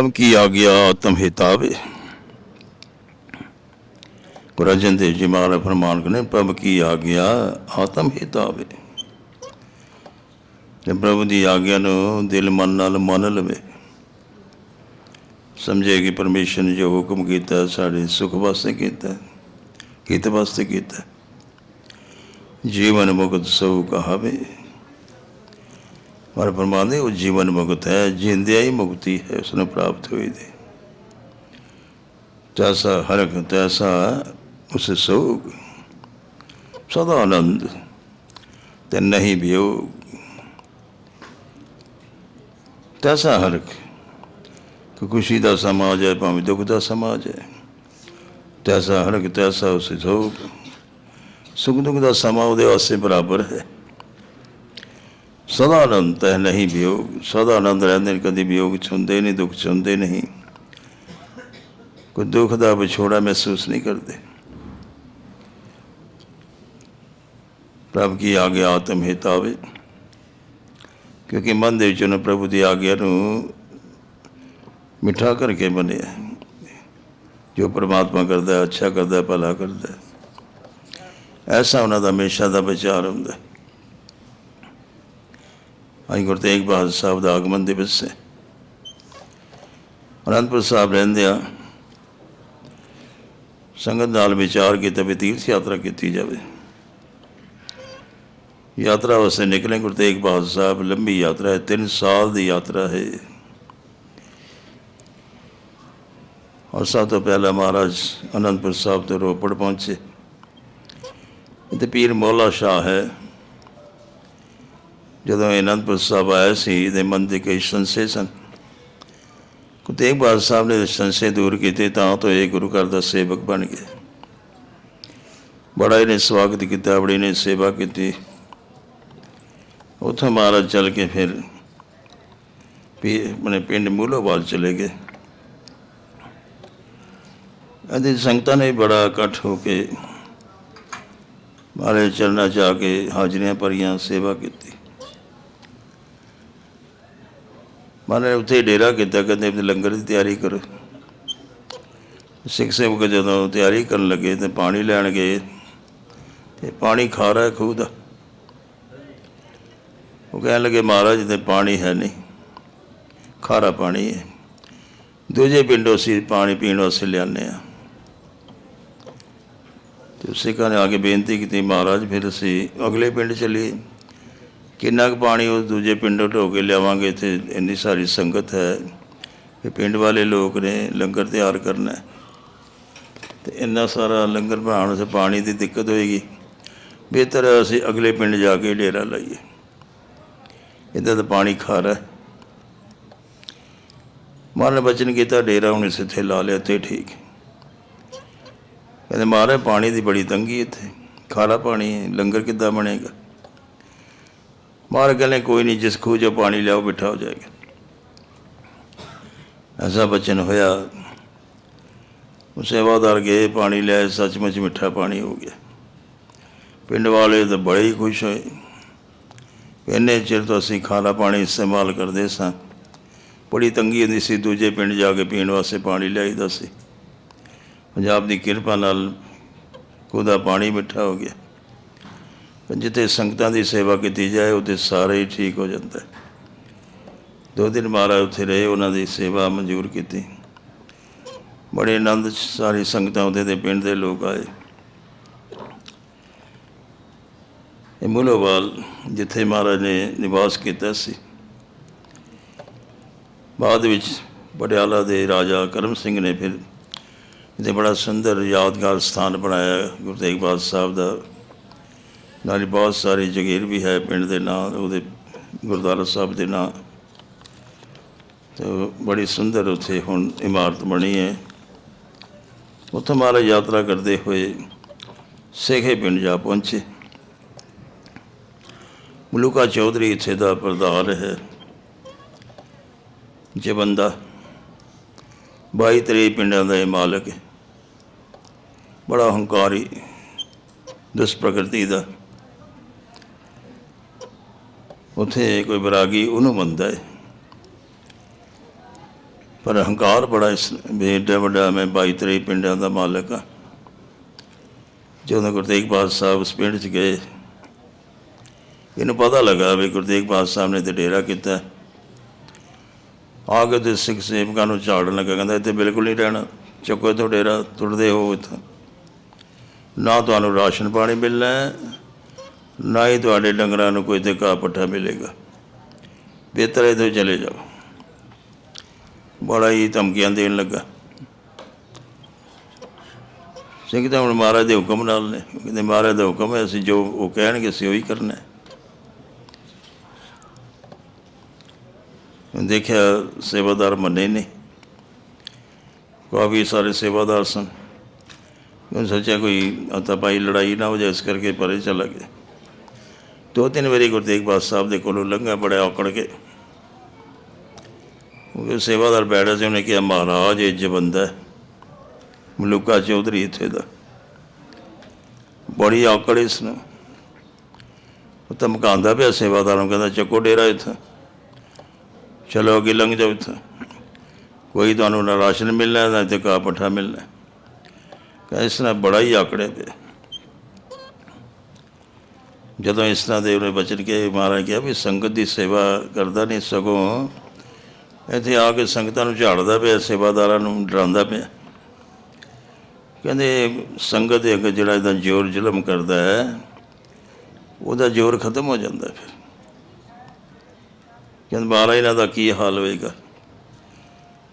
ਪ੍ਰਭ ਕੀ ਆਗਿਆ ਆਤਮ ਹਿਤਾਵੇ? ਗੁਰੂ ਅਰਜਨ ਦੇਵ ਜੀ ਮਹਾਰਾਜ ਫਰਮਾਨ ਕਰਨੇ, ਪ੍ਰਭ ਕੀ ਆਗਿਆ ਆਤਮ ਹਿਤਾਵੇ? ਤੇ ਪ੍ਰਭੂ ਦੀ ਆਗਿਆ ਨੂੰ ਦਿਲ ਮਨ ਨਾਲ ਮੰਨ ਲਵੇ, ਸਮਝੇ ਕਿ ਪਰਮੇਸ਼ਰ ਨੇ ਜੋ ਹੁਕਮ ਕੀਤਾ, ਸਾਡੇ ਸੁਖ ਵਾਸਤੇ ਕੀਤਾ, ਹਿੱਤ ਵਾਸਤੇ ਕੀਤਾ, ਜੀਵਨ ਮੁਕਤ ਸੋ ਕਹਾਵੇ। ਪਰ ਪਰਮਾਤਮਾ ਉਹ ਜੀਵਨ ਮੁਕਤ ਹੈ, ਜਿੰਦਿਆ ਹੀ ਮੁਕਤੀ ਹੈ ਉਸ ਨੂੰ ਪ੍ਰਾਪਤ ਹੋਈ ਦੀ। ਜੈਸਾ ਹਰਕ ਤੈਸਾ ਉਸ ਸੋਗ, ਸਦਾ ਆਨੰਦ, ਤੇ ਨਹੀਂ ਵਿਯੋਗ ਤੈਸਾ ਹਰਕ ਕਿ ਖੁਸ਼ੀ ਦਾ ਸਮਾਜ ਹੈ, ਭਾਵੇਂ ਦੁੱਖ ਦਾ ਸਮਾਜ ਹੈ। ਤੈਸਾ ਹਰਕ ਤੈਸਾ ਉਸ ਸੋਗ ਸੁਖ ਦੁੱਖ ਦਾ ਸਮਾਂ ਉਹਦੇ ਵਾਸਤੇ ਬਰਾਬਰ ਹੈ। ਸਦਾ ਆਨੰਦ ਹੈ ਨਹੀਂ ਵਿਯੋਗ ਸਦਾ ਆਨੰਦ ਰਹਿੰਦੇ ਨੇ, ਕਦੀ ਵਿਯੋਗ ਚ ਨਹੀਂ, ਦੁੱਖ ਚ ਨਹੀਂ। ਕੋਈ ਦੁੱਖ ਦਾ ਵਿਛੋੜਾ ਮਹਿਸੂਸ ਨਹੀਂ ਕਰਦੇ। ਪ੍ਰਭ ਕੀ ਆਗਿਆ ਆਤਮ ਹਿਤਾਵੇ ਕਿਉਂਕਿ ਮਨ ਦੇ ਵਿੱਚ ਉਹਨੇ ਪ੍ਰਭੂ ਦੀ ਆਗਿਆ ਨੂੰ ਮਿੱਠਾ ਕਰਕੇ ਬਣਿਆ ਜੋ ਪਰਮਾਤਮਾ ਕਰਦਾ ਹੈ ਅੱਛਾ ਕਰਦਾ ਹੈ ਭਲਾ ਕਰਦਾ। ਹੈ ਐਸਾ ਉਹਨਾਂ ਦਾ ਹਮੇਸ਼ਾ ਦਾ ਵਿਚਾਰ ਹੁੰਦਾ। ਹੈ ਅੱਜ ਗੁਰੂ ਤੇਗ ਬਹਾਦਰ ਸਾਹਿਬ ਦਾ ਆਗਮਨ ਦਿਵਸ ਹੈ। ਅਨੰਦਪੁਰ ਸਾਹਿਬ ਰਹਿੰਦੇ ਆ ਸੰਗਤ ਨਾਲ ਵਿਚਾਰ ਕੀਤਾ ਵੀ ਤੀਰਥ ਯਾਤਰਾ ਕੀਤੀ ਜਾਵੇ। ਯਾਤਰਾ ਵਾਸਤੇ ਨਿਕਲੇ ਗੁਰੂ ਤੇਗ ਬਹਾਦਰ ਸਾਹਿਬ, ਲੰਬੀ ਯਾਤਰਾ ਹੈ 3 ਸਾਲ ਦੀ ਯਾਤਰਾ ਹੈ। ਔਰ ਸਭ ਤੋਂ ਪਹਿਲਾਂ ਮਹਾਰਾਜ ਅਨੰਦਪੁਰ ਸਾਹਿਬ ਤੋਂ ਰੋਪੜ ਪਹੁੰਚੇ। ਤੇ ਪੀਰ ਮੌਲਾ ਸ਼ਾਹ ਹੈ। ਜਦੋਂ ਇਹ ਅਨੰਦਪੁਰ ਸਾਹਿਬ ਆਇਆ ਸੀ, ਇਹਦੇ ਮਨ ਦੇ ਕਈ ਸੰਸ਼ੇ ਸਨ। ਗੁਰੂ ਤੇਗ ਬਹਾਦਰ ਸਾਹਿਬ ਨੇ ਸੰਸ਼ੇ ਦੂਰ ਕੀਤੇ ਤਾਂ ਤੋਂ ਇਹ ਗੁਰੂ ਘਰ ਦਾ ਸੇਵਕ ਬਣ ਗਏ। ਬੜਾ ਇਹਨੇ ਸਵਾਗਤ ਕੀਤਾ, ਬੜੀ ਨੇ ਸੇਵਾ ਕੀਤੀ। ਉੱਥੋਂ ਮਹਾਰਾਜ ਚੱਲ ਕੇ ਫਿਰ ਵੀ ਆਪਣੇ ਪਿੰਡ ਮੂਲੋਵਾਲ ਚਲੇ ਗਏ। ਅਦੇ ਸੰਗਤਾਂ ਨੇ ਬੜਾ ਇਕੱਠ ਹੋ ਕੇ ਮਹਾਰਾਜ ਚਰਨਾਂ ਜਾ ਕੇ ਹਾਜ਼ਰੀਆਂ ਭਰੀਆਂ, ਸੇਵਾ ਕੀਤੀ। ਮਹਾਰਾਜ ਉੱਥੇ ਡੇਰਾ ਕੀਤਾ, ਕਹਿੰਦੇ ਵੀ ਲੰਗਰ ਦੀ ਤਿਆਰੀ ਕਰੋ। ਸਿੱਖ ਸੇਵਕ ਜਦੋਂ ਤਿਆਰੀ ਕਰਨ ਲੱਗੇ ਤੇ ਪਾਣੀ ਲੈਣ ਗਏ, ਤੇ ਪਾਣੀ ਖਾਰਾ ਹੈ ਖੂਹ ਦਾ। ਉਹ ਕਹਿਣ ਲੱਗੇ, ਮਹਾਰਾਜ ਤੇ ਪਾਣੀ ਹੈ ਨਹੀਂ, ਖਾਰਾ ਪਾਣੀ ਹੈ। ਦੂਜੇ ਪਿੰਡੋਂ ਅਸੀਂ ਪਾਣੀ ਪੀਣ ਵਾਸਤੇ ਲਿਆਉਂਦੇ ਆ ਤੇ ਸਿੱਖਾਂ ਨੇ ਆ ਕੇ ਬੇਨਤੀ ਕੀਤੀ, ਮਹਾਰਾਜ, ਫਿਰ ਅਸੀਂ ਅਗਲੇ ਪਿੰਡ ਚੱਲੀਏ। ਕਿੰਨਾ ਕੁ ਪਾਣੀ ਉਸ ਦੂਜੇ ਪਿੰਡੋਂ ਢੋ ਕੇ ਲਿਆਵਾਂਗੇ, ਇੱਥੇ ਇੰਨੀ ਸਾਰੀ ਸੰਗਤ ਹੈ। ਕਿ ਪਿੰਡ ਵਾਲੇ ਲੋਕ ਨੇ, ਲੰਗਰ ਤਿਆਰ ਕਰਨਾ ਹੈ। ਤੇ ਇੰਨਾ ਸਾਰਾ ਲੰਗਰ ਬਣਾਉਣ ਸੇ ਪਾਣੀ ਦੀ ਦਿੱਕਤ ਹੋਏਗੀ। ਬਿਹਤਰ ਅਸੀਂ ਅਗਲੇ ਪਿੰਡ ਜਾ ਕੇ ਡੇਰਾ ਲਾਈਏ। ਇਹਦਾ ਤਾਂ ਪਾਣੀ ਖਾਰਾ ਹੈ। ਮਹਾਰਾਜ ਬਚਨ ਕੀਤਾ, ਡੇਰਾ ਹੁਣ ਇਸ ਇੱਥੇ ਲਾ ਲਿਆ, ਤੇ ਠੀਕ। ਕਹਿੰਦੇ ਮਹਾਰਾਜ, ਪਾਣੀ ਦੀ ਬੜੀ ਤੰਗੀ ਇੱਥੇ। ਖਾਰਾ ਪਾਣੀ ਲੰਗਰ ਕਿੱਦਾਂ ਬਣੇਗਾ? ਮਹਾਰਾਜ ਕਹਿੰਦੇ ਕੋਈ ਨਹੀਂ, ਜਿਸ ਖੂਹ 'ਚੋਂ ਪਾਣੀ ਲਿਆਓ ਬਿਠਾ ਹੋ ਜਾਏਗਾ। ਐਸਾ ਬਚਨ ਹੋਇਆ। ਉਹ ਸੇਵਾਦਾਰ ਗਏ, ਪਾਣੀ ਲੈ, ਸੱਚਮੁੱਚ ਮਿੱਠਾ ਪਾਣੀ ਹੋ ਗਿਆ। ਪਿੰਡ ਵਾਲੇ ਤਾਂ ਬੜੇ ਹੀ ਖੁਸ਼ ਹੋਏ। ਇੰਨੇ ਚਿਰ ਤੋਂ ਅਸੀਂ ਖਾਰਾ ਪਾਣੀ ਇਸਤੇਮਾਲ ਕਰਦੇ ਸਾਂ। ਬੜੀ ਤੰਗੀ ਹੁੰਦੀ ਸੀ, ਦੂਜੇ ਪਿੰਡ ਜਾ ਕੇ ਪੀਣ ਵਾਸਤੇ ਪਾਣੀ ਲਿਆਈਦਾ ਸੀ। ਪੰਜਾਬ ਦੀ ਕਿਰਪਾ ਨਾਲ ਉਹਦਾ ਪਾਣੀ ਮਿੱਠਾ ਹੋ ਗਿਆ। ਜਿੱਥੇ ਸੰਗਤਾਂ ਦੀ ਸੇਵਾ ਕੀਤੀ ਜਾਏ ਉਹਦੇ ਸਾਰੇ ਹੀ ਠੀਕ ਹੋ ਜਾਂਦਾ। ਦੋ ਦਿਨ ਮਹਾਰਾਜ ਉੱਥੇ ਰਹੇ, ਉਹਨਾਂ ਦੀ ਸੇਵਾ ਮਨਜ਼ੂਰ ਕੀਤੀ। ਬੜੇ ਆਨੰਦ 'ਚ ਸਾਰੀ ਸੰਗਤਾਂ ਉਹਦੇ ਦੇ ਪਿੰਡ ਦੇ ਲੋਕ ਆਏ। ਇਹ ਮੂਲੋਵਾਲ ਜਿੱਥੇ ਮਹਾਰਾਜ ਨੇ ਨਿਵਾਸ ਕੀਤਾ ਸੀ। ਬਾਅਦ ਵਿੱਚ ਪਟਿਆਲਾ ਦੇ ਰਾਜਾ ਕਰਮ ਸਿੰਘ ਨੇ ਫਿਰ ਇਹਦੇ ਬੜਾ ਸੁੰਦਰ ਯਾਦਗਾਰ ਸਥਾਨ ਬਣਾਇਆ, ਗੁਰੂ ਤੇਗ ਬਹਾਦਰ ਸਾਹਿਬ ਦਾ। ਨਾਲੇ ਬਹੁਤ ਸਾਰੇ ਜਗੀਰ ਵੀ ਹੈ ਪਿੰਡ ਦੇ ਨਾਂ, ਉਹਦੇ ਗੁਰਦੁਆਰਾ ਸਾਹਿਬ ਦੇ ਨਾਂ। ਤੇ ਬੜੀ ਸੁੰਦਰ ਉੱਥੇ ਹੁਣ ਇਮਾਰਤ ਬਣੀ ਹੈ। ਉੱਥੋਂ ਮਹਾਰਾਜ ਯਾਤਰਾ ਕਰਦੇ ਹੋਏ ਸੇਖੇ ਪਿੰਡ ਜਾ ਪਹੁੰਚੇ। ਮਲੂਕਾ ਚੌਧਰੀ ਇੱਥੇ ਦਾ ਪ੍ਰਧਾਨ ਹੈ। ਜੇ ਬੰਦਾ 22 ਤਰੇ ਪਿੰਡਾਂ ਦਾ ਇਹ ਮਾਲਕ ਹੈ। ਬੜਾ ਹੰਕਾਰੀ ਦਸ ਪ੍ਰਕਿਰਤੀ ਦਾ ਉਥੇ ਕੋਈ ਵਿਰਾਗੀ ਉਹਨੂੰ ਮੰਨਦਾ ਹੈ। ਪਰ ਹੰਕਾਰ ਬੜਾ ਇਸ ਵੀ ਏਡਾ ਵੱਡਾ, ਮੈਂ 22 23 ਪਿੰਡਾਂ ਦਾ ਮਾਲਕ ਆ ਜਦੋਂ ਗੁਰੂ ਤੇਗ ਬਹਾਦਰ ਸਾਹਿਬ ਉਸ ਪਿੰਡ 'ਚ ਗਏ, ਇਹਨੂੰ ਪਤਾ ਲੱਗਾ ਵੀ ਗੁਰੂ ਤੇਗ ਬਹਾਦਰ ਸਾਹਿਬ ਨੇ ਤੇ ਡੇਰਾ ਕੀਤਾ। ਆ ਕੇ ਤੇ ਸਿੱਖ ਸੇਵਕਾਂ ਨੂੰ ਝਾੜਨ ਲੱਗਾ, ਕਹਿੰਦਾ ਇੱਥੇ ਬਿਲਕੁਲ ਨਹੀਂ ਰਹਿਣਾ, ਚੁੱਕੋ ਇੱਥੋਂ ਡੇਰਾ, ਤੁਰਦੇ ਹੋ ਇੱਥੋਂ। ਨਾ ਤੁਹਾਨੂੰ ਰਾਸ਼ਨ ਪਾਣੀ ਮਿਲਣਾ ਨਾ ਹੀ ਤੁਹਾਡੇ ਡੰਗਰਾਂ ਨੂੰ ਕੋਈ ਤੇ ਪੱਠਾ ਮਿਲੇਗਾ। ਬਿਹਤਰ ਹੈ ਇੱਥੋਂ ਚਲੇ ਜਾਓ। ਬੜਾ ਹੀ ਧਮਕੀਆਂ ਦੇਣ ਲੱਗਾ। ਸਿੰਘ ਤਾਂ ਹੁਣ ਮਹਾਰਾਜ ਦੇ ਹੁਕਮ ਨਾਲ ਨੇ। ਕਹਿੰਦੇ, ਮਹਾਰਾਜ ਦਾ ਹੁਕਮ ਹੈ, ਅਸੀਂ ਜੋ ਉਹ ਕਹਿਣਗੇ, ਅਸੀਂ ਉਹੀ ਕਰਨਾ ਹੈ। ਦੇਖਿਆ, ਸੇਵਾਦਾਰ ਮੰਨੇ ਨੇ ਕਾਫੀ ਸਾਰੇ ਸੇਵਾਦਾਰ ਸਨ। ਉਹ ਸੋਚਿਆ, ਕੋਈ ਹੱਥਾਪਾਈ ਲੜਾਈ ਨਾ ਹੋ ਜਾਏ, ਇਸ ਕਰਕੇ ਪਰੇ ਚਲਾ ਗਿਆ। ਦੋ ਤਿੰਨ ਵਾਰੀ ਗੁਰੂ ਤੇਗ ਬਹਾਦਰ ਸਾਹਿਬ ਦੇ ਕੋਲੋਂ ਲੰਘਾ ਬੜਾ ਔਕੜ ਕੇ। ਉਹ ਸੇਵਾਦਾਰ ਬੈਠਾ ਸੀ ਉਹਨੇ ਕਿਹਾ, ਮਹਾਰਾਜ, ਇਹ ਜਬੰਦਾ ਮਲੂਕਾ ਚੌਧਰੀ ਇੱਥੇ ਦਾ। ਬੜੀ ਔਕੜ ਇਸ ਨੂੰ। ਉਹ ਧਮਕਾਉਂਦਾ ਪਿਆ ਸੇਵਾਦਾਰ ਨੂੰ, ਕਹਿੰਦਾ, ਚੱਕੋ ਡੇਰਾ ਇੱਥੇ। ਚਲੋ ਅੱਗੇ ਲੰਘ ਜਾਓ ਇੱਥੇ। ਕੋਈ ਤੁਹਾਨੂੰ ਨਾ ਰਾਸ਼ਨ ਮਿਲਣਾ, ਨਾ ਤੇ ਕਾ ਪੱਠਾ ਮਿਲਣਾ। ਕਹਿੰਦਾ, ਇਸ ਨਾਲ ਬੜਾ ਹੀ ਆਕੜਿਆ ਪਿਆ ਜਦੋਂ ਇਸ ਤਰ੍ਹਾਂ ਦੇ ਉਹਨੇ ਬਚਨ ਕੇ ਮਹਾਰਾਜ ਕਿਹਾ ਵੀ ਸੰਗਤ ਦੀ ਸੇਵਾ ਕਰਦਾ ਨਹੀਂ ਸਗੋਂ ਇੱਥੇ ਆ ਕੇ ਸੰਗਤਾਂ ਨੂੰ ਝਾੜਦਾ ਪਿਆ, ਸੇਵਾਦਾਰਾਂ ਨੂੰ ਡਰਾਉਂਦਾ ਪਿਆ। ਕਹਿੰਦੇ ਸੰਗਤ ਦੇ ਅੱਗੇ ਜਿਹੜਾ ਇਹਦਾ ਜ਼ੋਰ ਜ਼ੁਲਮ ਕਰਦਾ ਹੈ, ਉਹਦਾ ਜ਼ੋਰ ਖਤਮ ਹੋ ਜਾਂਦਾ ਫਿਰ। ਕਹਿੰਦੇ ਮਹਾਰਾਜ, ਇਹਨਾਂ ਦਾ ਕੀ ਹਾਲ ਹੋਏਗਾ?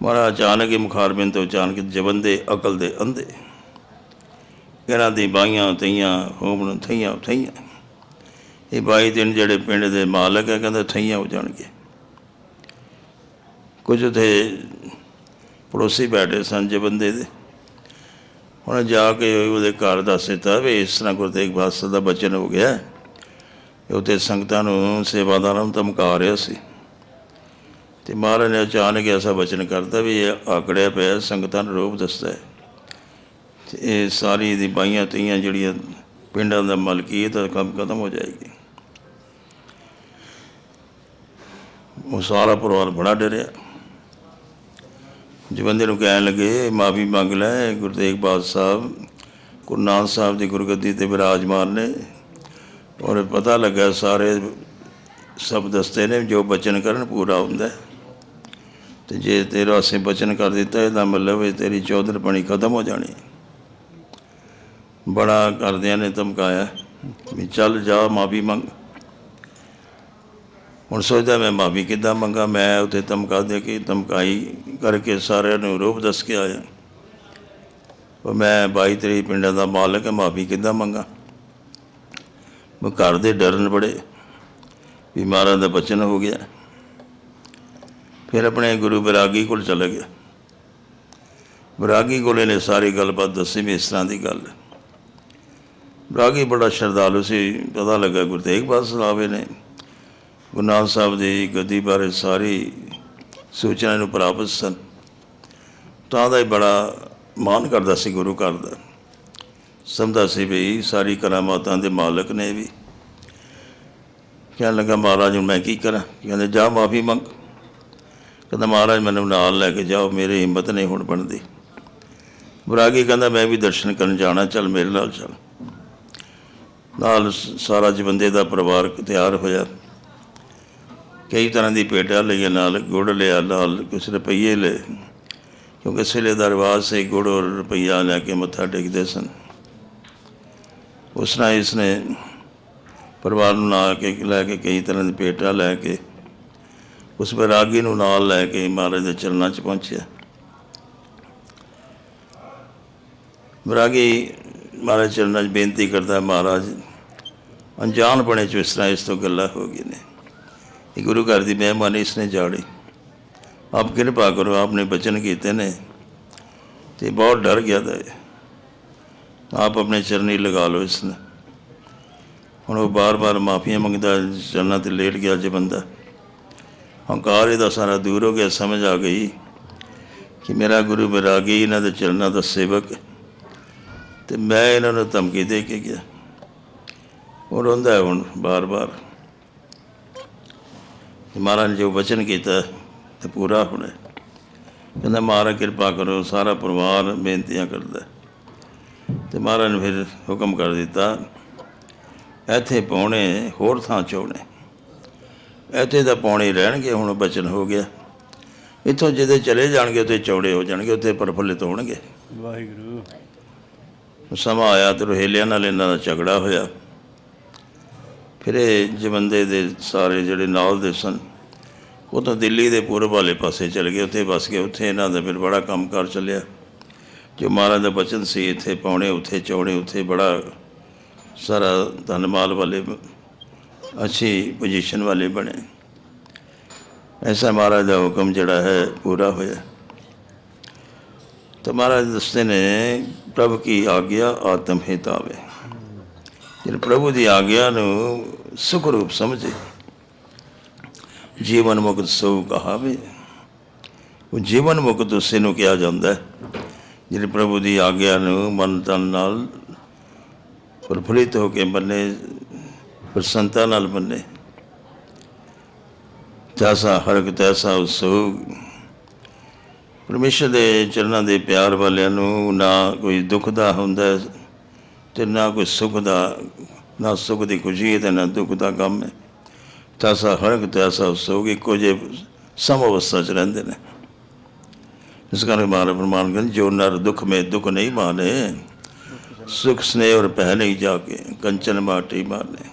ਮਹਾਰਾਜ ਅਚਾਨਕ ਹੀ ਮੁਖਾਰਬਿੰਦ ਤੋਂ ਅਚਾਨਕ ਜਬਨ ਦੇ, ਅਕਲ ਦੇ ਅੰਧੇ। ਇਹਨਾਂ ਦੀ ਬਾਈਆਂ ਤਈਆਂ ਹੋਮਣ ਥਈਆਂ ਥਈਆਂ ਇਹ ਬਾਈ ਦਿਨ ਜਿਹੜੇ ਪਿੰਡ ਦੇ ਮਾਲਕ ਹੈ ਕਹਿੰਦੇ ਥਈਆਂ ਹੋ ਜਾਣਗੇ। ਕੁਝ ਤੇ ਪੜੋਸੀ ਬੈਠੇ ਸਨ ਜੇ ਬੰਦੇ ਦੇ। ਹੁਣ ਜਾ ਕੇ ਉਹਦੇ ਘਰ ਦੱਸ ਦਿੱਤਾ ਵੀ ਇਸ ਤਰ੍ਹਾਂ ਗੁਰੂ ਤੇਗ ਬਹਾਦਰ ਦਾ ਬਚਨ ਹੋ ਗਿਆ। ਇਹ ਉੱਥੇ ਸੰਗਤਾਂ ਨੂੰ ਸੇਵਾਦਾਰਾਂ ਨੂੰ ਧਮਕਾ ਰਿਹਾ ਸੀ। ਤੇ ਮਹਾਰਾਜ ਨੇ ਅਚਾਨਕ ਐਸਾ ਬਚਨ ਕਰਤਾ ਵੀ ਇਹ ਆਕੜਿਆ ਪਿਆ, ਸੰਗਤਾਂ ਨੂੰ ਰੂਪ ਦੱਸਦਾ ਹੈ। ਤੇ ਇਹ ਸਾਰੀ ਦੀ ਬਾਈਆਂ ਤਈਆਂ ਜਿਹੜੀਆਂ ਪਿੰਡਾਂ ਦਾ ਮਲਕੀਅਤ ਦਾ ਕੰਮ ਖਤਮ ਹੋ ਜਾਏਗੀ। ਉਹ ਸਾਰਾ ਪਰਿਵਾਰ ਬੜਾ ਡਰਿਆ। ਜਵੰਦੇ ਨੂੰ ਕਹਿਣ ਲੱਗੇ ਮਾਫੀ ਮੰਗ ਲੈ, ਗੁਰੂ ਤੇਗ ਬਹਾਦਰ ਸਾਹਿਬ, ਗੁਰੂ ਨਾਨਕ ਸਾਹਿਬ ਦੀ ਗੁਰਗੱਦੀ ਤੇ ਵਿਰਾਜਮਾਨ ਨੇ। ਔਰ ਪਤਾ ਲੱਗਾ ਸਾਰੇ ਸਭ ਦੱਸਦੇ ਨੇ ਜੋ ਬਚਨ ਕਰਨ ਪੂਰਾ ਹੁੰਦਾ। ਹੈ। ਤੇ ਜੇ ਤੇਰਾ ਅਸੀਂ ਬਚਨ ਕਰ ਦਿੱਤਾ, ਇਹਦਾ ਮਤਲਬ ਹੈ ਤੇਰੀ ਚੌਧਰਪਣੀ ਖਤਮ ਹੋ ਜਾਣੀ। ਬੜਾ ਕਰਦਿਆਂ ਨੇ ਧਮਕਾਇਆ ਵੀ ਚੱਲ ਜਾ, ਮਾਫੀ ਮੰਗ। ਹੁਣ ਸੋਚਦਾ ਮੈਂ ਮਾਫੀ ਕਿੱਦਾਂ ਮੰਗਾ, ਮੈਂ ਉੱਥੇ ਧਮਕਾ ਦੇ ਕੇ ਧਮਕਾਈ ਕਰਕੇ ਸਾਰਿਆਂ ਨੂੰ ਰੂਪ ਦੱਸ ਕੇ ਆਇਆ। ਪਰ ਮੈਂ 22 ਤਰੀ ਪਿੰਡਾਂ ਦਾ ਮਾਲਕ ਹੈ ਮਾਫੀ ਕਿੱਦਾਂ ਮੰਗਾ? ਮੈਂ ਘਰ ਦੇ ਡਰਨ ਬੜੇ, ਵੀ ਮਹਾਰਾਜ ਦਾ ਬਚਨ ਹੋ ਗਿਆ। ਫਿਰ ਆਪਣੇ ਗੁਰੂ ਬਿਰਾਗੀ ਕੋਲ ਚਲੇ ਗਿਆ। ਬਿਰਾਗੀ ਕੋਲ ਨੇ ਸਾਰੀ ਗੱਲਬਾਤ ਦੱਸੀ ਵੀ ਇਸ ਤਰ੍ਹਾਂ ਦੀ ਗੱਲ। ਬਰਾਗੀ ਬੜਾ ਸ਼ਰਧਾਲੂ ਸੀ, ਪਤਾ ਲੱਗਾ ਗੁਰੂ ਤੇਗ ਬਹਾਦਰ ਸਾਹਿਬ ਨੇ ਗੁਰੂ ਨਾਨਕ ਸਾਹਿਬ ਦੀ ਗੱਦੀ ਬਾਰੇ ਸਾਰੀ ਸੂਚਨਾ ਨੂੰ ਪ੍ਰਾਪਤ ਸਨ। ਤਾਂ ਦਾ ਹੀ ਬੜਾ ਮਾਣ ਕਰਦਾ ਸੀ ਗੁਰੂ ਘਰ ਦਾ। ਸਮਝਦਾ ਸੀ ਵੀ ਸਾਰੀ ਕਰਾਮਾਤਾਂ ਦੇ ਮਾਲਕ ਨੇ ਵੀ। ਕਹਿਣ ਲੱਗਾ, ਮਹਾਰਾਜ ਨੂੰ ਮੈਂ ਕੀ ਕਰਾਂ? ਕਹਿੰਦੇ, ਜਾ, ਮਾਫੀ ਮੰਗ। ਕਹਿੰਦਾ, ਮਹਾਰਾਜ, ਮੈਨੂੰ ਨਾਲ ਲੈ ਕੇ ਜਾਓ, ਮੇਰੀ ਹਿੰਮਤ ਨਹੀਂ ਹੁਣ ਬਣਦੀ। ਬਰਾਗੀ ਕਹਿੰਦਾ, ਮੈਂ ਵੀ ਦਰਸ਼ਨ ਕਰਨ ਜਾਣਾ, ਚੱਲ ਮੇਰੇ ਨਾਲ ਚੱਲ। ਨਾਲ ਸਾਰਾ ਜਵੰਦੇ ਦਾ ਪਰਿਵਾਰ ਤਿਆਰ ਹੋਇਆ। ਕਈ ਤਰ੍ਹਾਂ ਦੀ ਭੇਟਾਂ ਲਈਆਂ ਨਾਲ, ਗੁੜ ਲਿਆ ਨਾਲ, ਕੁਛ ਰੁਪਈਏ ਲਏ। ਕਿਉਂਕਿ ਸਿਲੇ ਦਾ ਰਿਵਾਜ ਸੀ, ਗੁੜ ਔਰ ਰੁਪਈਆ ਲੈ ਕੇ ਮੱਥਾ ਟੇਕਦੇ ਸਨ। ਉਸ ਨਾਲ ਇਸ ਨੇ ਪਰਿਵਾਰ ਨੂੰ ਨਾਲ ਕੇ, ਲੈ ਕੇ ਕਈ ਤਰ੍ਹਾਂ ਦੀ ਭੇਟਾਂ ਲੈ ਕੇ, ਉਸ ਵਿਰਾਗੀ ਨੂੰ ਨਾਲ ਲੈ ਕੇ ਮਹਾਰਾਜ ਦੇ ਚਰਨਾਂ 'ਚ ਪਹੁੰਚਿਆ। ਵਿਰਾਗੀ ਮਹਾਰਾਜ ਚਰਨਾਂ 'ਚ ਬੇਨਤੀ ਕਰਦਾ ਮਹਾਰਾਜ, ਅਣਜਾਣ ਬਣੇ 'ਚ ਇਸ ਤਰ੍ਹਾਂ ਇਸ ਤੋਂ ਗੱਲਾਂ ਹੋ ਗਈਆਂ ਨੇ। ਇਹ ਗੁਰੂ ਘਰ ਦੀ ਮਹਿਮਾਨੀ ਇਸਨੇ ਜਾੜੀ ਆਪ ਕਿਰਪਾ ਕਰੋ ਆਪਨੇ ਬਚਨ ਕੀਤੇ ਨੇ ਤੇ ਬਹੁਤ ਡਰ ਗਿਆ ਦਾ ਆਪ ਆਪਣੇ ਚਰਨੀ ਲਗਾ ਲਓ ਇਸ ਨੇ। ਹੁਣ ਉਹ ਬਾਰ-ਬਾਰ ਮਾਫੀਆਂ ਮੰਗਦਾ ਚਰਨਾਂ ਤੇ ਲੇਟ ਗਿਆ ਜੇ ਬੰਦਾ। ਹੰਕਾਰ ਇਹਦਾ ਸਾਰਾ ਦੂਰ ਹੋ ਗਿਆ, ਸਮਝ ਆ ਗਈ ਕਿ ਮੇਰਾ ਗੁਰੂ ਬਿਰਾਗੀ, ਇਹਨਾਂ ਦੇ ਚਰਨਾਂ ਦਾ ਸੇਵਕ। ਹੈ ਤੇ ਮੈਂ ਇਹਨਾਂ ਨੂੰ ਧਮਕੀ ਦੇ ਕੇ ਗਿਆ। ਉਹ ਰੋਂਦਾ ਹੁਣ ਬਾਰ-ਬਾਰ। ਮਹਾਰਾਜ ਨੇ ਜੋ ਵਚਨ ਕੀਤਾ ਤੇ ਪੂਰਾ ਹੋਣਾ। ਕਹਿੰਦਾ ਮਹਾਰਾਜ ਕਿਰਪਾ ਕਰੋ ਸਾਰਾ ਪਰਿਵਾਰ ਬੇਨਤੀਆਂ ਕਰਦਾ। ਤੇ ਮਹਾਰਾਜ ਨੇ ਫਿਰ ਹੁਕਮ ਕਰ ਦਿੱਤਾ ਇੱਥੇ ਪਾਉਣੇ ਹੋਰ ਥਾਂ ਚੋਣੇ ਇੱਥੇ ਤਾਂ ਪਾਉਣੇ ਰਹਿਣਗੇ ਹੁਣ ਬਚਨ ਹੋ ਗਿਆ। ਇੱਥੋਂ ਜਿਹਦੇ ਚਲੇ ਜਾਣਗੇ ਤੇ ਚੌੜੇ ਹੋ ਜਾਣਗੇ ਉੱਥੇ ਪ੍ਰਫੁੱਲਿਤ ਹੋਣਗੇ। ਵਾਹਿਗੁਰੂ। ਸਮਾਂ ਆਇਆ ਤੇ ਰੋਹੇਲਿਆਂ ਨਾਲ ਇਹਨਾਂ ਦਾ ਝਗੜਾ ਹੋਇਆ। ਫਿਰ ਇਹ ਜਵੰਦੇ ਦੇ ਸਾਰੇ ਜਿਹੜੇ ਨਾਲ ਦੇ ਸਨ, ਉਹ ਤਾਂ ਦਿੱਲੀ ਦੇ ਪੂਰਬ ਵਾਲੇ ਪਾਸੇ ਚਲੇ ਗਏ, ਉੱਥੇ ਵਸ ਗਏ, ਉੱਥੇ ਇਹਨਾਂ ਦਾ ਫਿਰ ਬੜਾ ਕੰਮਕਾਰ ਚੱਲਿਆ। ਜੋ ਮਹਾਰਾਜ ਦਾ ਬਚਨ ਸੀ, ਇੱਥੇ ਪਾਉਣੇ, ਉੱਥੇ ਚੌੜੇ, ਉੱਥੇ ਬੜਾ ਸਾਰਾ ਧਨ ਮਾਲ ਵਾਲੇ, ਅੱਛੀ ਪੋਜੀਸ਼ਨ ਵਾਲੇ ਬਣੇ। ਐਸਾ ਮਹਾਰਾਜ ਦਾ ਹੁਕਮ ਜਿਹੜਾ ਹੈ, ਪੂਰਾ ਹੋਇਆ। ਤਾਂ ਮਹਾਰਾਜ ਦੱਸਦੇ ਨੇ, ਪ੍ਰਭ ਕੀ ਆਗਿਆ ਆਤਮ ਹਿਤਾਵੇ। ਜਿਹੜੇ ਪ੍ਰਭੂ ਦੀ ਆਗਿਆ ਨੂੰ ਸੁਖ ਰੂਪ ਸਮਝੇ। ਜੀਵਨ ਮੁਕਤ ਸੋ ਕਹਾਵੇ। ਉਹ ਜੀਵਨ ਮੁਕਤ ਉਸੇ ਨੂੰ ਕਿਹਾ ਜਾਂਦਾ ਹੈ। ਜਿਹੜੇ ਪ੍ਰਭੂ ਦੀ ਆਗਿਆ ਨੂੰ ਮਨ ਤਨ ਨਾਲ ਪ੍ਰਫੁੱਲਿਤ ਹੋ ਕੇ ਬੰਨੇ ਪ੍ਰਸੰਨਤਾ ਨਾਲ ਬੰਨੇ ਜੈਸਾ ਹਰਕ, ਤੈਸਾ ਉਸੋਗ। ਪਰਮੇਸ਼ਰ ਦੇ ਚਰਨਾਂ ਦੇ ਪਿਆਰ ਵਾਲਿਆਂ ਨੂੰ ਨਾ ਕੋਈ ਦੁੱਖ ਦਾ ਹੁੰਦਾ ਤੇ ਨਾ ਕੋਈ ਸੁਖ ਦਾ, ਨਾ ਸੁਖ ਦੀ ਖੁਸ਼ੀ ਹੈ ਤੇ ਨਾ ਦੁੱਖ ਦਾ ਗਮ ਹੈ। ਤਾਸਾ ਹਰਕ ਤਾਸਾ ਸੋਗ ਇੱਕੋ ਜੇ ਸਮ ਅਵਸਥਾ ਚ ਰਹਿੰਦੇ ਨੇ। ਇਸ ਕਰਕੇ ਮਾਰੇ ਪ੍ਰਮਾਨ ਕਹਿੰਦੇ ਜੋ ਨਰ ਦੁੱਖ ਮੇ ਦੁੱਖ ਨਹੀਂ ਮਾਨੇ, ਸੁਖ ਸਨੇ ਔਰ ਪਹਿਲੇ ਹੀ ਜਾ ਕੇ ਕੰਚਨ ਮਾਟੀ ਮਾਨੇ।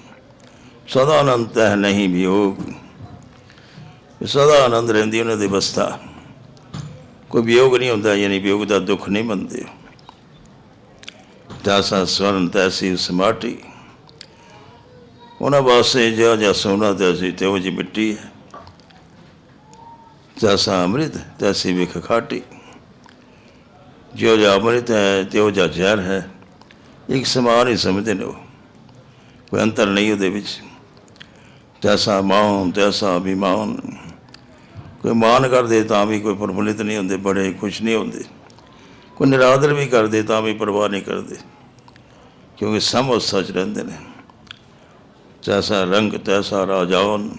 ਸਦਾ ਅਨੰਤ ਹੈ ਨਹੀਂ ਵਿਯੋਗ। ਸਦਾ ਆਨੰਦ ਰਹਿੰਦੀ ਉਹਨਾਂ ਦੀ ਅਵਸਥਾ। ਕੋਈ ਵਿਯੋਗ ਨਹੀਂ ਹੁੰਦਾ, ਯਾਨੀ ਵਿਯੋਗ ਦਾ ਦੁੱਖ ਨਹੀਂ ਮੰਨਦੇ। ਜੈਸਾ ਸਵਰਨ ਤੈਸੀ ਉਸ ਮਾਟੀ ਉਹਨਾਂ ਵਾਸਤੇ ਜਿਹਾ ਜਿਹਾ ਸੋਨਾ ਤੈਸੀ ਤੇ ਉਹ ਜੀ ਮਿੱਟੀ ਹੈ। ਜੈਸਾ ਅੰਮ੍ਰਿਤ ਤੈਸੀ ਵਿਖ ਖਾਟੀ। ਜੋ ਜਿਹਾ ਅੰਮ੍ਰਿਤ ਹੈ ਤੇ ਉਹ ਜਿਹਾ ਜ਼ਹਿਰ ਹੈ। ਇੱਕ ਸਮਾਨ ਹੀ ਸਮਝਦੇ ਨੇ ਉਹ। ਕੋਈ ਅੰਤਰ ਨਹੀਂ ਉਹਦੇ ਵਿੱਚ। ਜੈਸਾ ਮਾਨ ਤੈਸਾ ਅਭਿਮਾਨ। ਕੋਈ ਮਾਨ ਕਰਦੇ ਤਾਂ ਵੀ ਕੋਈ ਪ੍ਰਫੁੱਲਿਤ ਨਹੀਂ ਹੁੰਦੇ, ਬੜੇ ਖੁਸ਼ ਨਹੀਂ ਹੁੰਦੇ। ਕੋਈ ਨਿਰਾਦਰ ਵੀ ਕਰਦੇ ਤਾਂ ਵੀ ਪਰਵਾਹ ਨਹੀਂ ਕਰਦੇ। ਕਿਉਂਕਿ ਸਮ ਉਸ ਸੱਚ ਰਹਿੰਦੇ ਨੇ। ਜੈਸਾ ਰੰਗ, ਤੈਸਾ ਰਾਜਾਨ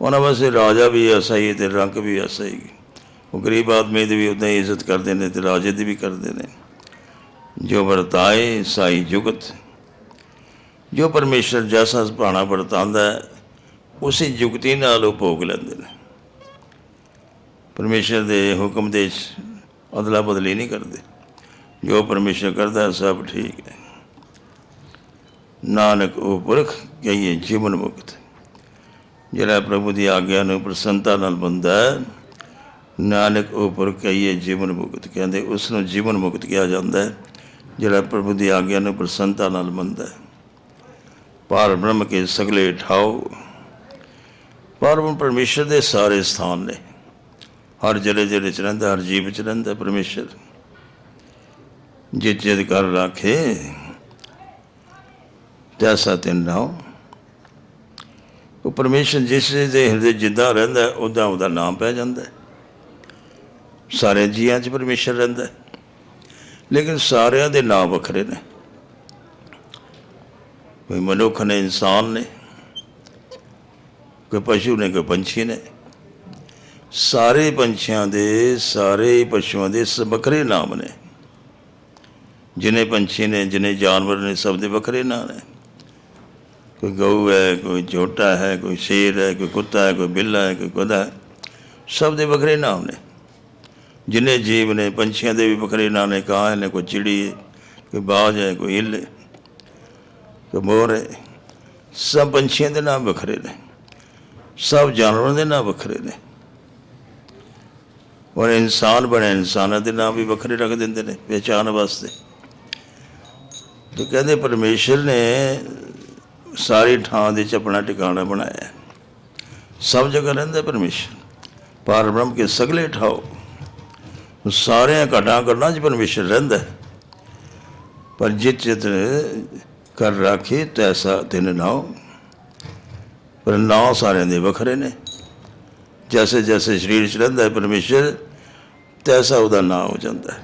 ਉਹਨਾਂ ਵਾਸਤੇ ਰਾਜਾ ਵੀ ਐਸਾ ਹੀ ਹੈ ਤੇ ਰੰਗ ਵੀ ਐਸਾ ਹੀ ਉਹ ਗਰੀਬ ਆਦਮੀ ਦੀ ਵੀ ਉਦਾਂ ਹੀ ਇੱਜ਼ਤ ਕਰਦੇ ਨੇ ਤੇ ਰਾਜੇ ਦੀ ਵੀ ਕਰਦੇ ਨੇ। ਜੋ ਵਰਤਾਏ ਸਾਈ ਜੁਗਤ। ਜੋ ਪਰਮੇਸ਼ਰ ਜੈਸਾ ਭਾਣਾ ਵਰਤਾਉਂਦਾ ਹੈ, ਉਸੇ ਜੁਗਤੀ ਨਾਲ ਉਹ ਭੋਗ ਲੈਂਦੇ ਨੇ। ਪਰਮੇਸ਼ਰ ਦੇ ਹੁਕਮ ਦੇ ਅਦਲਾ ਬਦਲੀ ਨਹੀਂ ਕਰਦੇ। ਜੋ ਪਰਮੇਸ਼ਰ ਕਰਦਾ ਸਭ ਠੀਕ ਹੈ। ਨਾਨਕ ਉਹ ਪੁਰਖ ਕਹੀਏ ਜੀਵਨ ਮੁਕਤ। ਜਿਹੜਾ ਪ੍ਰਭੂ ਦੀ ਆਗਿਆ ਨੂੰ ਪ੍ਰਸੰਨਤਾ ਨਾਲ ਬੰਦਾ ਨਾਨਕ ਉਹ ਪੁਰਖ ਕਹੀਏ ਜੀਵਨ ਮੁਕਤ। ਕਹਿੰਦੇ ਉਸ ਨੂੰ ਜੀਵਨ ਮੁਕਤ ਕਿਹਾ ਜਾਂਦਾ ਹੈ, ਜਿਹੜਾ ਪ੍ਰਭੂ ਦੀ ਆਗਿਆ ਨੂੰ ਪ੍ਰਸੰਨਤਾ ਨਾਲ ਮੰਨਦਾ ਹੈ। ਪਰ ਬ੍ਰਹਮ ਕੇ ਸਗਲੇ ਠਾਓ ਪਰਮ ਪਰਮੇਸ਼ਰ ਦੇ ਸਾਰੇ ਸਥਾਨ ਨੇ। ਹਰ ਜਿਹੜੇ ਜਿਹੜੇ ਚ ਰਹਿੰਦਾ, ਹਰ ਜੀਵ ਚ ਰਹਿੰਦਾ ਪਰਮੇਸ਼ਰ। ਜਿਤ ਜਿਤ ਕਰ ਰੱਖੇ। ਜੈਸਾ ਤਿਨ ਨਾਮ ਉਹ ਪਰਮੇਸ਼ਰ ਜਿਸ ਦੇ ਹਿਰਦੇ ਜਿੱਦਾਂ ਰਹਿੰਦਾ ਉਹਦਾ ਉਹਦਾ ਨਾਮ ਪੈ ਜਾਂਦਾ ਹੈ। ਸਾਰੇ ਜੀਆਂ 'ਚ ਪਰਮੇਸ਼ਰ ਰਹਿੰਦਾ ਲੇਕਿਨ ਸਾਰਿਆਂ ਦੇ ਨਾਮ ਵੱਖਰੇ ਨੇ। ਕੋਈ ਮਨੁੱਖ ਨੇ, ਇਨਸਾਨ ਨੇ, ਕੋਈ ਪਸ਼ੂ ਨੇ, ਕੋਈ ਪੰਛੀ ਨੇ। ਸਾਰੇ ਪੰਛੀਆਂ ਦੇ, ਸਾਰੇ ਪਸ਼ੂਆਂ ਦੇ ਸ ਵੱਖਰੇ ਨਾਮ ਨੇ। ਜਿਨੇ ਪੰਛੀ ਨੇ, ਜਿਨੇ ਜਾਨਵਰ ਨੇ, ਸਭ ਦੇ ਵੱਖਰੇ ਨਾਮ ਨੇ। ਕੋਈ ਗਊ ਹੈ, ਕੋਈ ਝੋਟਾ ਹੈ, ਕੋਈ ਸ਼ੇਰ ਹੈ, ਕੋਈ ਕੁੱਤਾ ਹੈ, ਕੋਈ ਬਿੱਲਾ ਹੈ, ਕੋਈ ਗਧਾ ਹੈ। ਸਭ ਦੇ ਵੱਖਰੇ ਨਾਮ ਨੇ। ਜਿੰਨੇ ਜੀਵ ਨੇ, ਪੰਛੀਆਂ ਦੇ ਵੀ ਵੱਖਰੇ ਨਾਮ ਨੇ। ਕਾਂ ਨੇ, ਕੋਈ ਚਿੜੀ ਹੈ, ਕੋਈ ਬਾਜ ਹੈ, ਕੋਈ ਇੱਲ ਹੈ, ਕੋਈ ਮੋਰ ਹੈ। ਸਭ ਪੰਛੀਆਂ ਦੇ ਨਾਮ ਵੱਖਰੇ ਨੇ। ਸਭ ਜਾਨਵਰਾਂ ਦੇ ਨਾਮ ਵੱਖਰੇ ਨੇ। ਔਰ ਇਨਸਾਨ ਬਣੇ, ਇਨਸਾਨਾਂ ਦੇ ਨਾਮ ਵੀ ਵੱਖਰੇ ਰੱਖ ਦਿੰਦੇ ਨੇ ਪਹਿਚਾਨ ਵਾਸਤੇ। ਤੇ ਕਹਿੰਦੇ ਪਰਮੇਸ਼ਰ ਨੇ ਸਾਰੀ ਥਾਂ ਦੇ ਚ ਆਪਣਾ ਟਿਕਾਣਾ ਬਣਾਇਆ। ਹੈ। ਸਭ ਜਗ੍ਹਾ ਰਹਿੰਦਾ ਪਰਮੇਸ਼ਰ। ਪਰ ਬ੍ਰਹਮ ਕੇ ਸਗਲੇ ਠਾਓ। ਸਾਰਿਆਂ ਘਟਾਂ ਘਟਾਂ ਚ ਪਰਮੇਸ਼ਰ ਰਹਿੰਦਾ ਪਰ ਜਿਤ ਜਿਤ ਕਰ ਰਾਖੇ, ਤੈਸਾ ਤਿਨ ਨਾਉ। ਪਰ ਨਾਉ ਸਾਰਿਆਂ ਦੇ ਵੱਖਰੇ ਨੇ। ਜੈਸੇ ਜੈਸੇ ਸਰੀਰ ਚ ਰਹਿੰਦਾ ਹੈ ਪਰਮੇਸ਼ਰ, ਤੈਸਾ ਉਹਦਾ ਨਾਂ ਹੋ ਜਾਂਦਾ ਹੈ।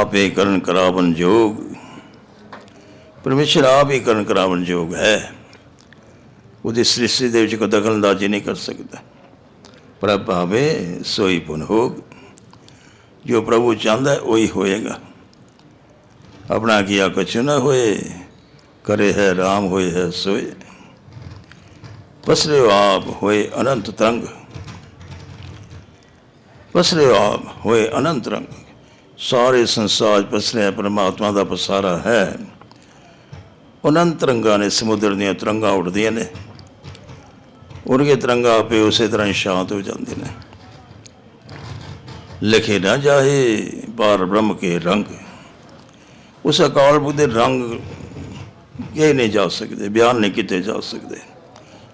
ਆਪੇ ਕਰਨ ਕਰਾਵਨ ਜੋਗ ਪਰਮੇਸ਼ਰ ਆਪ ਹੀ ਕਰਨ ਕਰਾਵਨ ਯੋਗ ਹੈ ਉਹਦੀ ਸ੍ਰਿਸ਼ਟੀ ਦੇ ਵਿੱਚ ਕੋਈ ਦਖਲਅੰਦਾਜ਼ੀ ਨਹੀਂ ਕਰ ਸਕਦਾ ਪ੍ਰਭ ਭਾਵੇ ਸੋਈ ਪੁਨ ਹੋਗ ਜੋ ਪ੍ਰਭੂ ਚਾਹੁੰਦਾ ਹੈ, ਉਹੀ ਹੋਏਗਾ ਆਪਣਾ ਕੀਆ ਕੁਛ ਨਾ ਹੋਏ ਕਰੇ ਹੈ ਰਾਮ ਹੋਏ ਹੈ ਸੋਏ ਪਸਰੇ ਆਪ ਹੋਏ ਅਨੰਤ ਤਰੰਗ ਪਸਰੇ ਆਪ ਹੋਏ ਅਨੰਤ ਰੰਗ ਸਾਰੇ ਸੰਸਾਰ 'ਚ ਪਸਰਿਆ ਪਰਮਾਤਮਾ ਦਾ ਪਸਾਰਾ ਹੈ ਅਨੰਤ ਰੰਗਾਂ ਨੇ ਸਮੁੰਦਰ ਦੀਆਂ ਤਰੰਗਾਂ ਉੱਡਦੀਆਂ ਨੇ। ਉੜ ਕੇ ਤਰੰਗਾਂ ਆਪੇ ਉਸੇ ਤਰ੍ਹਾਂ ਹੀ ਸ਼ਾਂਤ ਹੋ ਜਾਂਦੇ ਨੇ। ਲਿਖੇ ਨਾ ਜਾਏ ਪਾਰ ਬ੍ਰਹਮ ਕੇ ਰੰਗ। ਉਸ ਅਕਾਲ ਪੁਰਖ ਦੇ ਰੰਗ ਇਹ ਨਹੀਂ ਜਾ ਸਕਦੇ, ਬਿਆਨ ਨਹੀਂ ਕੀਤੇ ਜਾ ਸਕਦੇ।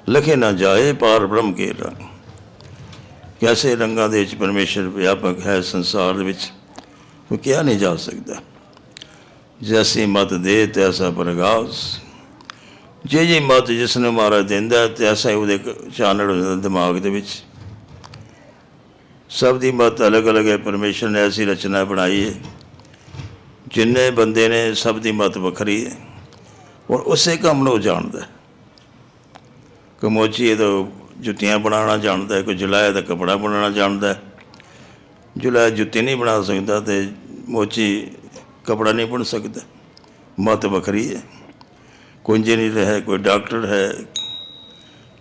ਲਿਖੇ ਨਾ ਜਾਏ ਪਾਰ ਬ੍ਰਹਮ ਕੇ ਰੰਗ। ਕੈਸੇ ਰੰਗਾਂ ਦੇ ਵਿੱਚ ਪਰਮੇਸ਼ਰ ਵਿਆਪਕ ਹੈ ਸੰਸਾਰ ਦੇ ਵਿੱਚ? ਉਹ ਕਿਹਾ ਨਹੀਂ ਜਾ ਸਕਦਾ। ਜੈਸੀ ਮਤ ਦੇ ਤੈਸਾ ਪ੍ਰਗਾਸ। ਜੇ ਜੇ ਮਤ ਜਿਸ ਨੂੰ ਮਾਰਾ ਦਿੰਦਾ ਹੈ, ਤੇ ਉਹਦੇ ਚਾਨਣ ਹੋ ਜਾਂਦਾ ਦਿਮਾਗ ਦੇ ਵਿੱਚ। ਸਭ ਦੀ ਮਤ ਅਲੱਗ-ਅਲੱਗ ਹੈ ਪਰਮੇਸ਼ਰ ਨੇ ਐਸੀ ਰਚਨਾ ਬਣਾਈ ਹੈ। ਜਿੰਨੇ ਬੰਦੇ ਨੇ ਸਭ ਦੀ ਮਤ ਵੱਖਰੀ ਹੈ। ਔਰ ਉਸੇ ਕੰਮ ਨੂੰ ਜਾਣਦਾ ਹੈ। ਕਮੋਚੀ ਇਹ ਤਾਂ ਜੁੱਤੀਆਂ ਬਣਾਉਣਾ ਜਾਣਦਾ ਹੈ ਕੋਈ ਜੁਲਾਇਆ ਦਾ ਕਪੜਾ ਬਣਾਉਣਾ ਜਾਣਦਾ ਹੈ। ਜੁਲਾਇਆ ਜੁੱਤੀ ਨਹੀਂ ਬਣਾ ਸਕਦਾ ਤੇ ਮੋਚੀ ਕਪੜਾ ਨਹੀਂ ਬਣ ਸਕਦਾ ਮਤ ਵੱਖਰੀ ਹੈ ਕੋਈ ਇੰਜੀਨੀਅਰ ਹੈ ਕੋਈ ਡਾਕਟਰ ਹੈ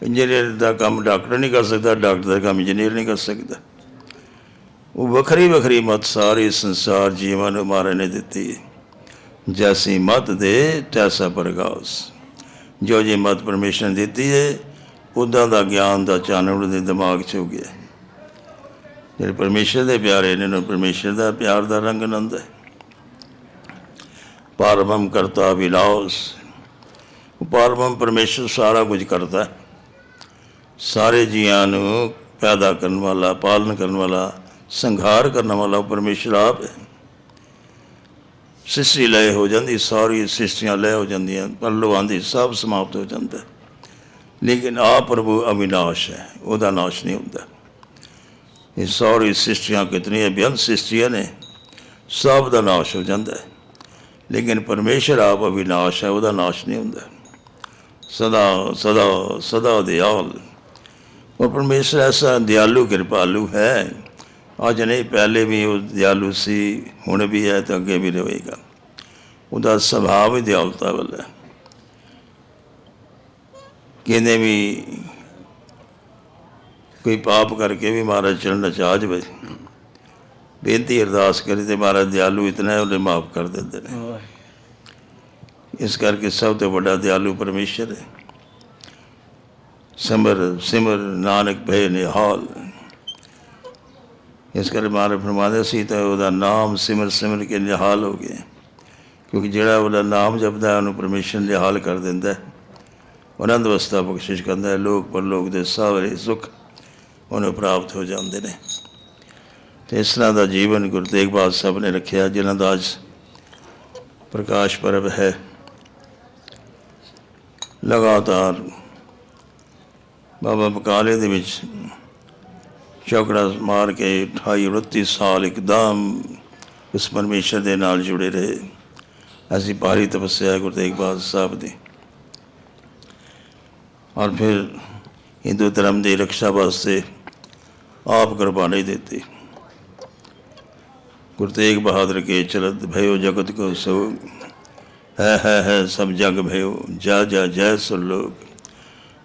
ਇੰਜੀਨੀਅਰ ਦਾ ਕੰਮ ਡਾਕਟਰ ਨਹੀਂ ਕਰ ਸਕਦਾ ਡਾਕਟਰ ਦਾ ਕੰਮ ਇੰਜੀਨੀਅਰ ਨਹੀਂ ਕਰ ਸਕਦਾ ਉਹ ਵੱਖਰੀ ਵੱਖਰੀ ਮਤ ਸਾਰੇ ਸੰਸਾਰ ਜੀਵਨ ਨੂੰ ਮਾਰੇ ਨੇ ਦਿੱਤੀ ਹੈ ਜੈਸੀ ਮਤ ਦੇ ਤੈਸਾ ਪ੍ਰਗਾਸ ਜੋ ਜੀ ਮਤ ਪਰਮੇਸ਼ਰ ਨੇ ਦਿੱਤੀ ਹੈ ਉਦਾਂ ਦਾ ਗਿਆਨ ਦਾ ਚਾਨਣ ਦੇ ਦਿਮਾਗ 'ਚ ਹੋ ਗਿਆ ਜਿਹੜੇ ਪਰਮੇਸ਼ਰ ਦੇ ਪਿਆਰੇ ਨੇ ਨੂੰ ਪਰਮੇਸ਼ਰ ਦਾ ਪਿਆਰ ਦਾ ਰੰਗ ਆਨੰਦ ਹੈ ਪਰਮਮ ਕਰਤਾ ਵਿਲਾਸ। ਉਹ ਪਰਮਮ ਪਰਮੇਸ਼ਰ ਸਾਰਾ ਕੁਝ ਕਰਦਾ ਸਾਰੇ ਜੀਆਂ ਨੂੰ ਪੈਦਾ ਕਰਨ ਵਾਲਾ, ਪਾਲਣ ਕਰਨ ਵਾਲਾ, ਸੰਘਾਰ ਕਰਨ ਵਾਲਾ ਉਹ ਪਰਮੇਸ਼ਰ ਆਪ ਹੈ। ਸ੍ਰਿਸ਼ਟੀ ਲੈ ਹੋ ਜਾਂਦੀ, ਸਾਰੀ ਸ੍ਰਿਸ਼ਟੀਆਂ ਲਏ ਹੋ ਜਾਂਦੀਆਂ ਪਰਲੋਕਾਂ ਦੀ ਸਭ ਸਮਾਪਤ ਹੋ ਜਾਂਦਾ ਲੇਕਿਨ ਆ ਪ੍ਰਭੂ ਅਵਿਨਾਸ਼ ਹੈ, ਉਹਦਾ ਨਾਸ਼ ਨਹੀਂ ਹੁੰਦਾ। ਇਹ ਸਾਰੀ ਸ੍ਰਿਸ਼ਟੀਆਂ ਕਿਤਨੀਆਂ ਬੇਅੰਤ ਸ੍ਰਿਸ਼ਟੀਆਂ ਨੇ, ਸਭ ਦਾ ਨਾਸ਼ ਹੋ ਜਾਂਦਾ ਹੈ। ਲੇਕਿਨ ਪਰਮੇਸ਼ਰ ਆਪ ਅਵਿਨਾਸ਼ ਹੈ, ਉਹਦਾ ਨਾਸ਼ ਨਹੀਂ ਹੁੰਦਾ। ਸਦਾ ਸਦਾ ਸਦਾ ਦਿਆਲ। ਉਹ ਪਰਮੇਸ਼ਰ ਐਸਾ ਦਿਆਲੂ, ਕਿਰਪਾਲੂ ਹੈ। ਅੱਜ ਨਹੀਂ, ਪਹਿਲੇ ਵੀ ਉਹ ਦਿਆਲੂ ਸੀ, ਹੁਣ ਵੀ ਹੈ ਤੇ ਅੱਗੇ ਵੀ ਰਹੇਗਾ। ਉਹਦਾ ਸੁਭਾਅ ਹੀ ਦਿਆਲਤਾ ਵਾਲਾ ਹੈ। ਕਹਿੰਦੇ ਵੀ ਕੋਈ ਪਾਪ ਕਰਕੇ ਵੀ ਮਹਾਰਾਜ ਚਰਨ ਨਚਾ ਜਾਵੇ ਬੇਨਤੀ ਅਰਦਾਸ ਕਰੀ ਤੇ ਮਹਾਰਾਜ ਦਿਆਲੂ ਇਤਨਾ ਹੈ ਉਹਨੇ ਮਾਫ ਕਰ ਦਿੰਦੇ ਨੇ। ਇਸ ਕਰਕੇ ਸਭ ਤੋਂ ਵੱਡਾ ਦਿਆਲੂ ਪਰਮੇਸ਼ਰ ਹੈ। ਸਿਮਰ ਸਿਮਰ ਨਾਨਕ ਭੈ ਨਿਹਾਲ। ਇਸ ਕਰਕੇ ਮਹਾਰਾਜ ਫਰਮਾਉਂਦੇ ਸੀ ਤਾਂ ਉਹਦਾ ਨਾਮ ਸਿਮਰ ਸਿਮਰ ਕੇ ਨਿਹਾਲ ਹੋ ਗਏ ਕਿਉਂਕਿ ਜਿਹੜਾ ਉਹਦਾ ਨਾਮ ਜਪਦਾ ਉਹਨੂੰ ਪਰਮੇਸ਼ਰ ਨਿਹਾਲ ਕਰ ਦਿੰਦਾ ਹੈ। ਆਨੰਦ ਅਵਸਥਾ ਬਖਸ਼ਿਸ਼ ਕਰਦਾ ਹੈ। ਲੋਕ ਪਰਲੋਕ ਦੇ ਸਾਰੇ ਸੁੱਖ ਉਹਨੂੰ ਪ੍ਰਾਪਤ ਹੋ ਜਾਂਦੇ ਨੇ। ਤੇ ਇਸ ਤਰ੍ਹਾਂ ਦਾ ਜੀਵਨ ਗੁਰੂ ਤੇਗ ਬਹਾਦਰ ਸਾਹਿਬ ਨੇ ਰੱਖਿਆ, ਜਿਨ੍ਹਾਂ ਦਾ ਅੱਜ ਪ੍ਰਕਾਸ਼ ਪਰਬ ਹੈ। ਲਗਾਤਾਰ ਬਾਬਾ ਬਕਾਲੇ ਦੇ ਵਿੱਚ ਚੌਕੜਾ ਮਾਰ ਕੇ 28 29 ਸਾਲ ਇੱਕਦਮ ਉਸ ਪਰਮੇਸ਼ਰ ਦੇ ਨਾਲ ਜੁੜੇ ਰਹੇ। ਅਸੀਂ ਭਾਰੀ ਤਪੱਸਿਆ ਗੁਰੂ ਤੇਗ ਬਹਾਦਰ ਸਾਹਿਬ ਦੀ। ਔਰ ਫਿਰ ਹਿੰਦੂ ਧਰਮ ਦੀ ਰੱਖਿਆ ਵਾਸਤੇ ਆਪ ਕੁਰਬਾਨੀ ਦਿੱਤੀ। ਗੁਰੂ ਤੇਗ ਬਹਾਦਰ ਕੇ ਚਲਤ ਭਇਓ ਜਗਤ ਕੋ ਸੋ। ਹੈ ਹੈ ਹੈ, ਸਭ ਜਗ ਭਇਓ, ਜਾ ਜਾ, ਜੈ ਸੁਲੋਕ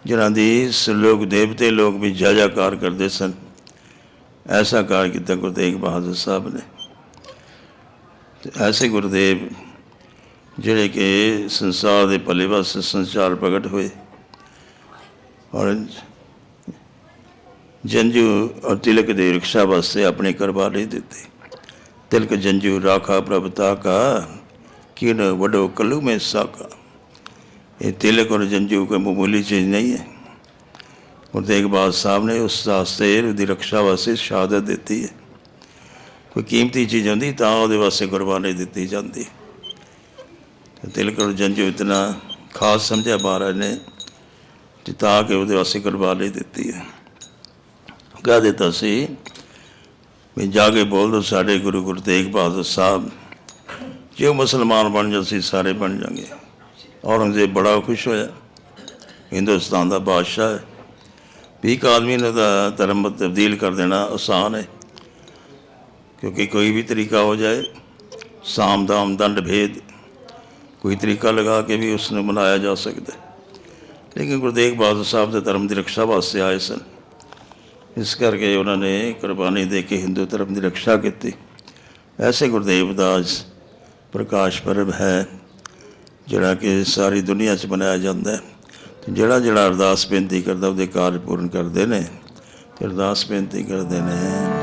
ਜਿਨ੍ਹਾਂ ਦੀ ਸਲੋਕ ਦੇਵਤੇ ਲੋਕ ਵੀ ਜਾ ਜਾਕਾਰ ਕਰਦੇ ਸਨ, ਐਸਾ ਕਾਰ ਕੀਤਾ ਗੁਰੂ ਤੇਗ ਬਹਾਦਰ ਸਾਹਿਬ ਨੇ। ਤੇ ਐਸੇ ਗੁਰਦੇਵ ਜਿਹੜੇ ਕਿ ਸੰਸਾਰ ਦੇ ਭਲੇ ਵਾਸਤੇ ਸੰਸਾਰ ਪ੍ਰਗਟ ਹੋਏ। ਔਰ ਜੰਜੂ ਔਰ ਤਿਲਕ ਦੇ ਰਖਸ਼ਾ ਵਾਸਤੇ ਆਪਣੇ ਕੁਰਬਾਨੀ ਦਿੱਤੇ। ਤਿਲਕ ਜੰਜੂ ਰਾਖਾ ਪ੍ਰਭਤਾ ਕਾ ਕਿਨ ਵਡੋ ਕਲੂ ਮੈਂ ਸਾਕਾ। ਇਹ ਤਿਲਕ ਔਰ ਜੰਜੂ ਕੋਈ ਮਾਮੂਲੀ ਚੀਜ਼ ਨਹੀਂ ਹੈ। ਗੁਰੂ ਤੇਗ ਬਹਾਦਰ ਸਾਹਿਬ ਨੇ ਉਸ ਵਾਸਤੇ ਉਹਦੀ ਰੱਖਿਆ ਵਾਸਤੇ ਸ਼ਹਾਦਤ ਦਿੱਤੀ ਹੈ। ਕੋਈ ਕੀਮਤੀ ਚੀਜ਼ ਹੁੰਦੀ ਤਾਂ ਉਹਦੇ ਵਾਸਤੇ ਕੁਰਬਾਨੀ ਦਿੱਤੀ ਜਾਂਦੀ ਤਿਲਕ ਔਰ ਜੰਜੂ ਇਤਨਾ ਖਾਸ ਸਮਝਿਆ ਮਹਾਰਾਜ ਨੇ ਕਿ ਤਾਂ ਕਿ ਉਹਦੇ ਵਾਸਤੇ ਕੁਰਬਾਨੀ ਦਿੱਤੀ ਹੈ। ਕਹਿ ਦਿੱਤਾ ਸੀ ਵੀ ਜਾ ਕੇ ਬੋਲ ਦੋ, ਸਾਡੇ ਗੁਰੂ ਗੁਰੂ ਤੇਗ ਬਹਾਦਰ ਸਾਹਿਬ, ਜੇ ਉਹ ਮੁਸਲਮਾਨ ਬਣ ਜਾ ਅਸੀਂ ਸਾਰੇ ਬਣ ਜਾਾਂਗੇ। ਔਰੰਗਜ਼ੇਬ ਬੜਾ ਖੁਸ਼ ਹੋਇਆ। ਹਿੰਦੁਸਤਾਨ ਦਾ ਬਾਦਸ਼ਾਹ ਹੈ। ਵੀ ਇੱਕ ਆਦਮੀ ਨੂੰ ਤਾਂ ਧਰਮ ਤਬਦੀਲ ਕਰ ਦੇਣਾ ਆਸਾਨ ਹੈ। ਕਿਉਂਕਿ ਕੋਈ ਵੀ ਤਰੀਕਾ ਹੋ ਜਾਏ, ਸਾਮ ਦਾਮ ਦੰਡ ਭੇਦ, ਕੋਈ ਤਰੀਕਾ ਲਗਾ ਕੇ ਵੀ ਉਸ ਨੂੰ ਮਨਾਇਆ ਜਾ ਸਕਦਾ। ਲੇਕਿਨ ਗੁਰੂ ਤੇਗ ਬਹਾਦਰ ਸਾਹਿਬ ਦੇ ਧਰਮ ਦੀ ਰੱਖਿਆ ਵਾਸਤੇ ਆਏ ਸਨ। ਇਸ ਕਰਕੇ ਉਹਨਾਂ ਨੇ ਕੁਰਬਾਨੀ ਦੇ ਕੇ ਹਿੰਦੂ ਧਰਮ ਦੀ ਰੱਖਿਆ ਕੀਤੀ। ਐਸੇ ਗੁਰਦੇਵ ਦਾ ਪ੍ਰਕਾਸ਼ ਪਰਬ ਹੈ, ਜਿਹੜਾ ਕਿ ਸਾਰੀ ਦੁਨੀਆ 'ਚ ਮਨਾਇਆ ਜਾਂਦਾ ਹੈ। ਤੇ ਜਿਹੜਾ ਜਿਹੜਾ ਅਰਦਾਸ ਬੇਨਤੀ ਕਰਦਾ, ਉਹਦੇ ਕਾਰਜ ਪੂਰਨ ਕਰਦੇ ਨੇ। ਤੇ ਅਰਦਾਸ ਬੇਨਤੀ ਕਰਦੇ ਨੇ